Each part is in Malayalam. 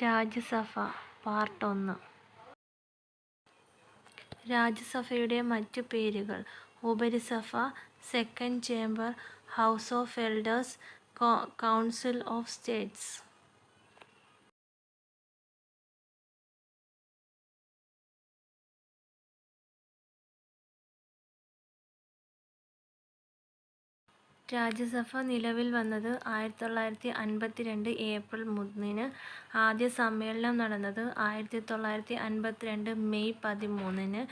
രാജ്യസഭ പാർട്ട് ഒന്ന് രാജ്യസഭയുടെ മറ്റു പേരുകൾ. ഉപരിസഭ second chamber house of elders council of states. Rajya Sabha നിലവിൽ വന്നത് ആയിരത്തി തൊള്ളായിരത്തി അൻപത്തിരണ്ട് ഏപ്രിൽ മൂന്നിന്. ആദ്യ സമ്മേളനം നടന്നത് ആയിരത്തി തൊള്ളായിരത്തി അൻപത്തിരണ്ട് മെയ് പതിമൂന്നിന്.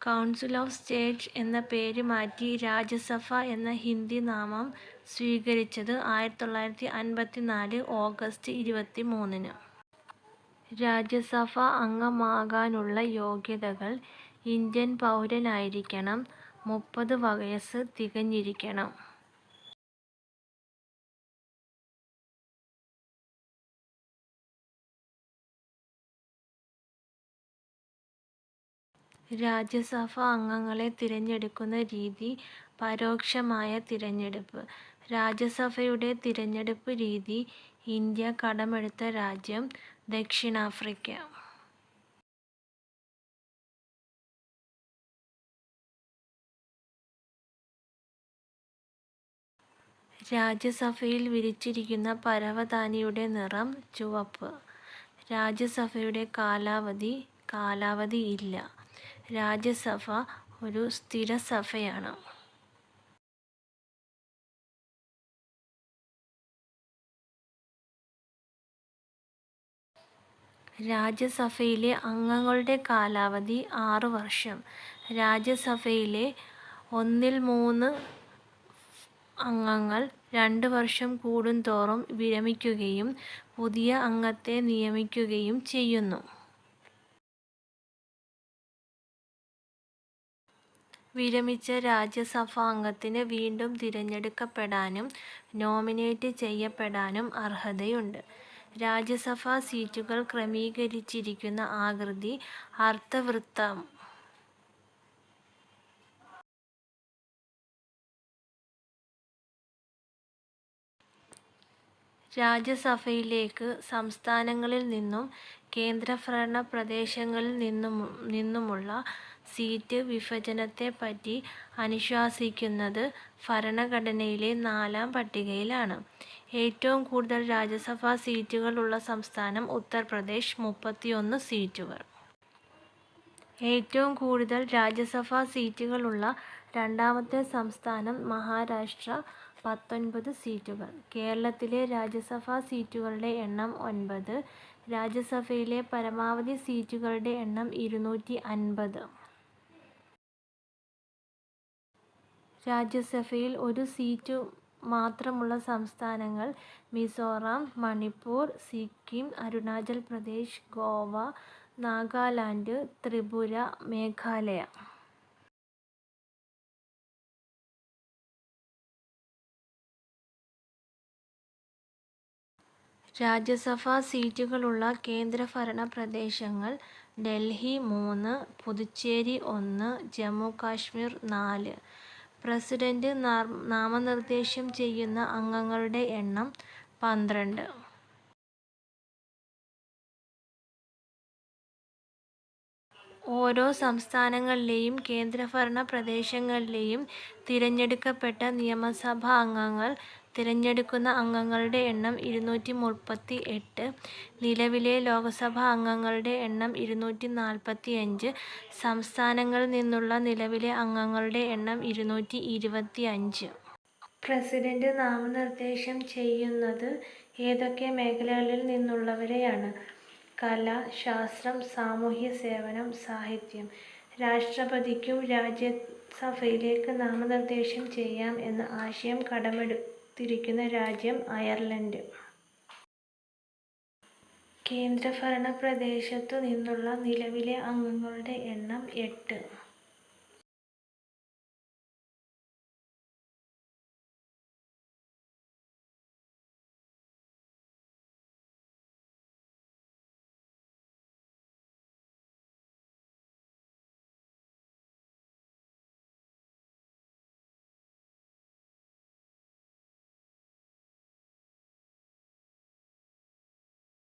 കൗൺസിൽ ഓഫ് സ്റ്റേറ്റ്സ് എന്ന പേര് മാറ്റി രാജ്യസഭ എന്ന ഹിന്ദി നാമം സ്വീകരിച്ചത് ആയിരത്തി തൊള്ളായിരത്തി അൻപത്തിനാല് ഓഗസ്റ്റ് ഇരുപത്തി മൂന്നിന് രാജ്യസഭ അംഗമാകാനുള്ള യോഗ്യതകൾ ഇന്ത്യൻ പൗരനായിരിക്കണം. മുപ്പത് വയസ്സ് തികഞ്ഞിരിക്കണം. രാജ്യസഭ അംഗങ്ങളെ തിരഞ്ഞെടുക്കുന്ന രീതി പരോക്ഷമായ തിരഞ്ഞെടുപ്പ്. രാജ്യസഭയുടെ തിരഞ്ഞെടുപ്പ് രീതി ഇന്ത്യ കടമെടുത്ത രാജ്യം ദക്ഷിണാഫ്രിക്ക. രാജ്യസഭയിൽ വിരിച്ചിരിക്കുന്ന പരവതാനിയുടെ നിറം ചുവപ്പ്. രാജ്യസഭയുടെ കാലാവധി കാലാവധി ഇല്ല. രാജ്യസഭ ഒരു സ്ഥിരസഭയാണ്. രാജ്യസഭയിലെ അംഗങ്ങളുടെ കാലാവധി ആറ് വർഷം. രാജ്യസഭയിലെ ഒന്നിൽ മൂന്ന് അംഗങ്ങൾ രണ്ട് വർഷം കൂടുന്തോറും വിരമിക്കുകയും പുതിയ അംഗത്തെ നിയമിക്കുകയും ചെയ്യുന്നു. വിരമിച്ച രാജ്യസഭാ രാജ്യസഭാംഗത്തിന് വീണ്ടും തിരഞ്ഞെടുക്കപ്പെടാനും നോമിനേറ്റ് ചെയ്യപ്പെടാനും അർഹതയുണ്ട്. രാജ്യസഭാ സീറ്റുകൾ ക്രമീകരിച്ചിരിക്കുന്ന ആകൃതി അർദ്ധവൃത്തം. രാജ്യസഭയിലേക്ക് സംസ്ഥാനങ്ങളിൽ നിന്നും കേന്ദ്രഭരണ പ്രദേശങ്ങളിൽ നിന്നും നിന്നുമുള്ള സീറ്റ് വിഭജനത്തെപ്പറ്റി അനുശാസിക്കുന്നത് ഭരണഘടനയിലെ നാലാം പട്ടികയിലാണ്. ഏറ്റവും കൂടുതൽ രാജ്യസഭാ സീറ്റുകളുള്ള സംസ്ഥാനം ഉത്തർപ്രദേശ് മുപ്പത്തിയൊന്ന് സീറ്റുകൾ. ഏറ്റവും കൂടുതൽ രാജ്യസഭാ സീറ്റുകളുള്ള രണ്ടാമത്തെ സംസ്ഥാനം മഹാരാഷ്ട്ര പത്തൊൻപത് സീറ്റുകൾ. കേരളത്തിലെ രാജ്യസഭാ സീറ്റുകളുടെ എണ്ണം ഒൻപത്. രാജ്യസഭയിലെ പരമാവധി സീറ്റുകളുടെ എണ്ണം ഇരുന്നൂറ്റി അൻപത്. രാജ്യസഭയിൽ ഒരു സീറ്റ് മാത്രമുള്ള സംസ്ഥാനങ്ങൾ മിസോറാം, മണിപ്പൂർ, സിക്കിം, അരുണാചൽ പ്രദേശ്, ഗോവ, നാഗാലാൻഡ്, ത്രിപുര, മേഘാലയ. രാജ്യസഭാ സീറ്റുകളുള്ള കേന്ദ്രഭരണ പ്രദേശങ്ങൾ ഡൽഹി മൂന്ന്, പുതുച്ചേരി ഒന്ന്, ജമ്മു കാശ്മീർ നാല്. പ്രസിഡന്റ് നാമനിർദ്ദേശം ചെയ്യുന്ന അംഗങ്ങളുടെ എണ്ണം പന്ത്രണ്ട്. ഓരോ സംസ്ഥാനങ്ങളിലെയും കേന്ദ്രഭരണ പ്രദേശങ്ങളിലെയും തിരഞ്ഞെടുക്കപ്പെട്ട നിയമസഭാ അംഗങ്ങൾ തിരഞ്ഞെടുക്കുന്ന അംഗങ്ങളുടെ എണ്ണം ഇരുന്നൂറ്റി മുപ്പത്തി എട്ട്. നിലവിലെ ലോകസഭാ അംഗങ്ങളുടെ എണ്ണം ഇരുന്നൂറ്റി നാൽപ്പത്തി അഞ്ച് സംസ്ഥാനങ്ങളിൽ നിന്നുള്ള നിലവിലെ അംഗങ്ങളുടെ എണ്ണം ഇരുന്നൂറ്റി ഇരുപത്തി അഞ്ച് പ്രസിഡന്റ് നാമനിർദ്ദേശം ചെയ്യുന്നത് ഏതൊക്കെ മേഖലകളിൽ നിന്നുള്ളവരെയാണ്? കല, ശാസ്ത്രം, സാമൂഹ്യ സേവനം സാഹിത്യം. രാഷ്ട്രപതിക്കും രാജ്യസഭയിലേക്ക് നാമനിർദ്ദേശം ചെയ്യാം എന്ന ആശയം കടമെടുത്തിരിക്കുന്ന രാജ്യം അയർലൻഡ്. കേന്ദ്രഭരണ പ്രദേശത്തു നിന്നുള്ള നിലവിലെ അംഗങ്ങളുടെ എണ്ണം എട്ട്.